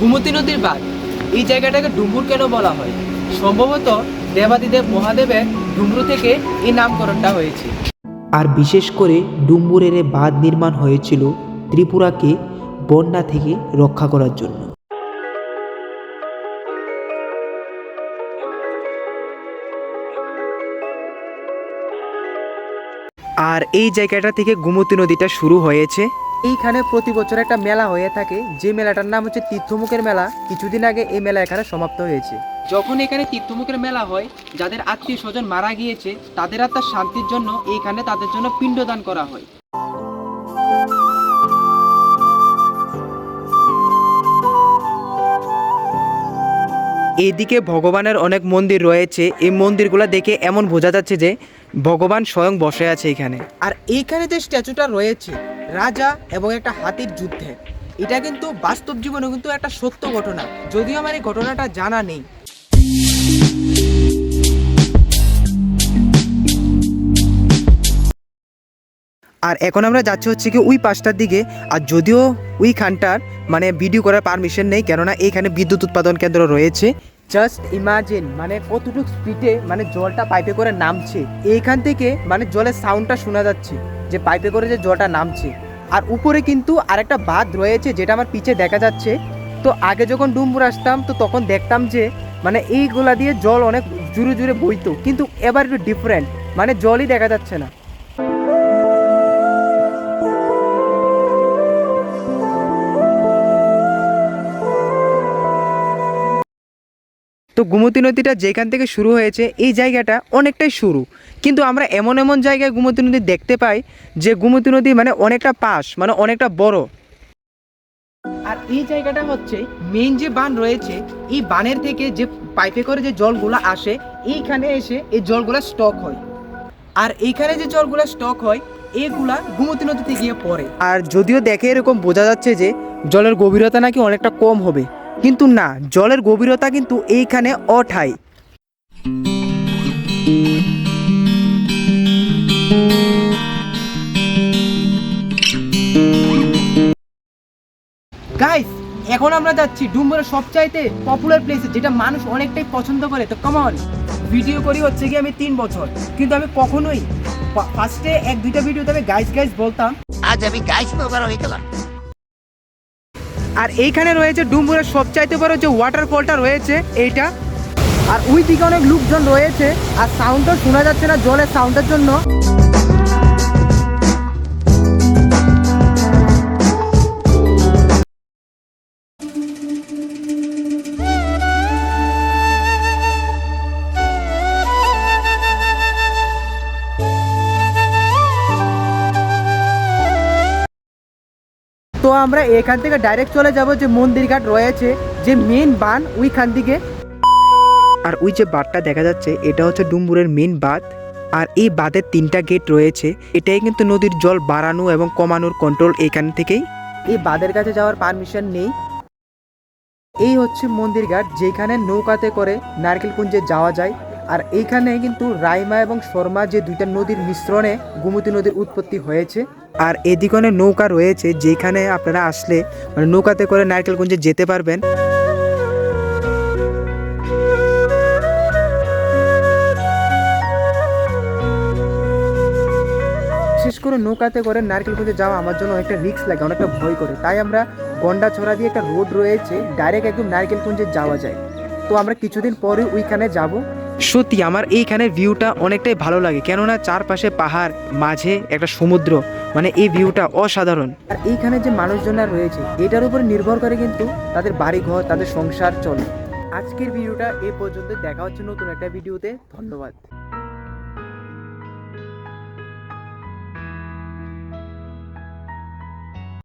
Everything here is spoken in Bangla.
গুমতি নদীর বাঁধ। এই জায়গাটাকে ডুম্বুর কেন বলা হয়? সম্ভবত দেবাদিদেব মহাদেবের ডুমরু থেকে এই নামকরণটা হয়েছে। আর বিশেষ করে ডুম্বুরের বাঁধ নির্মাণ হয়েছিল ত্রিপুরাকে বন্যা থেকে রক্ষা করার জন্য। আর এই জায়গাটা থেকে গোমতী নদীটা শুরু হয়েছে। এইখানে প্রতি বছর একটা মেলা হয়ে থাকে। যে মেলাটার নাম হচ্ছে তীর্থমুখের মেলা। কিছুদিন আগে এই মেলা এখানে সমাপ্ত হয়েছে। যখন এখানে তীর্থমুখের মেলা হয়, যাদের আত্মীয় স্বজন মারা গিয়েছে, তাদের আত্মার শান্তির জন্য এইখানে তাদের জন্য পিণ্ডদান করা হয়। এইদিকে ভগবানের অনেক মন্দির রয়েছে। এই মন্দিরগুলো দেখে এমন বোঝা যাচ্ছে যে ভগবান স্বয়ং বসে আছে এখানে। আর এইখানে যে স্ট্যাচুটা রয়েছে, রাজা এবং একটা হাতির যুদ্ধে, এটা কিন্তু বাস্তব জীবনে কিন্তু একটা সত্য ঘটনা। যদিও আমার এই ঘটনাটা জানা নেই আর এখন আমরা যাচ্ছি হচ্ছে কি ওই পাঁচটার দিকে। আর যদিও ওই খানটার মানে ভিডিও করার পারমিশন নেই, কেননা এইখানে বিদ্যুৎ উৎপাদন কেন্দ্র রয়েছে। জাস্ট ইমাজিন মানে কতটুকু স্পিডে মানে জলটা পাইপে করে নামছে। এইখান থেকে মানে জলের সাউন্ডটা শোনা যাচ্ছে, যে পাইপে করে যে জলটা নামছে। আর উপরে কিন্তু আরেকটা বাঁধ রয়েছে, যেটা আমার পিছে দেখা যাচ্ছে। তো আগে যখন ডুম্বুর আসতাম, তো তখন দেখতাম যে মানে এইগুলা দিয়ে জল অনেক জুড়ে জুড়ে বইতো। কিন্তু এবার একটু ডিফারেন্ট মানে জলই দেখা যাচ্ছে না। তো গোমতী নদীটা যেখান থেকে শুরু হয়েছে এই জায়গাটা অনেকটাই শুরু। কিন্তু আমরা এমন এমন জায়গায় গোমতী নদী দেখতে পাই যে গোমতী নদী মানে অনেকটা পাশ মানে অনেকটা বড়। আর এই জায়গাটা হচ্ছে মেইন যে বান রয়েছে এই বানের থেকে যে পাইপে করে যে জলগুলো আসে এইখানে এসে এই জলগুলা স্টক হয়। আর এইখানে যে জলগুলা স্টক হয় এগুলা গুমতি নদীতে গিয়ে পড়ে। আর যদিও দেখে এরকম বোঝা যাচ্ছে যে জলের গভীরতা নাকি অনেকটা কম হবে কিন্তু না জলের গভীরতা কিন্তু এইখানে অঠাই। গাইস এখন আমরা যাচ্ছি ডুম্বরের সবচাইতে পপুলার প্লেসে যেটা মানুষ অনেকটাই পছন্দ করে। তো কমন ভিডিও করি হচ্ছে কি আমি তিন বছর। কিন্তু আমি কখনোই ফার্স্টে এক দুইটা ভিডিওতে আমি গাইস গাইস বলতাম। আজ আমি গাইস হয়ে গেলাম আর এইখানে রয়েছে ডুমুরের সবচাইতে বড় যে ওয়াটারফলটা রয়েছে, এইটা। আর ওই দিকে অনেক লোকজন রয়েছে, আর সাউন্ডটা শোনা যাচ্ছে না, জলের সাউন্ডের জন্য। তো আমরা এখান থেকে ডাইরেক্ট চলে যাব যে মন্দির ঘাট রয়েছে যে মেন বান ওইখান থেকে আর ওই যে বাঁধটা দেখা যাচ্ছে এটা হচ্ছে ডুম্বুরের মেন বাঁধ। আর এই বাঁধের তিনটা গেট রয়েছে এটাই কিন্তু নদীর জল বাড়ানো এবং কমানোর কন্ট্রোল এইখান থেকেই। এই বাঁধের কাছে যাওয়ার পারমিশন নেই। এই হচ্ছে মন্দির ঘাট যেখানে নৌকাতে করে নারকেলকুঞ্জে যাওয়া যায়। আর এইখানে কিন্তু রাইমা এবং শর্মা যে দুইটা নদীর মিশ্রণে গোমতী নদীর উৎপত্তি হয়েছে। আর এদিকে অনেক নৌকা রয়েছে, যেখানে আপনারা আসলে মানে নৌকাতে করে নারকেলগঞ্জে যেতে পারবেন। বিশেষ করে নৌকাতে করে নারকেলকুঞ্জে যাওয়া আমার জন্য অনেকটা রিস্ক লাগে, অনেকটা ভয় করে। তাই আমরা গন্ডা ছড়া দিয়ে একটা রোড রয়েছে ডাইরেক্ট একদম নারকেলকুঞ্জে যাওয়া যায়। তো আমরা কিছুদিন পরে ওইখানে যাব। সত্যি আমার এইখানের ভিউটা অনেকটাই ভালো লাগে। কেননা চারপাশে পাহাড়, মাঝে একটা সমুদ্র মানে এই ভিউটা অসাধারণ। আর এইখানে যে মানুষজনরা রয়েছে, এটার উপর নির্ভর করে কিন্তু তাদের বাড়ি ঘর তাদের সংসার চলে। আজকের ভিডিওটা এ পর্যন্ত, দেখা হচ্ছে নতুন একটা ভিডিওতে, ধন্যবাদ।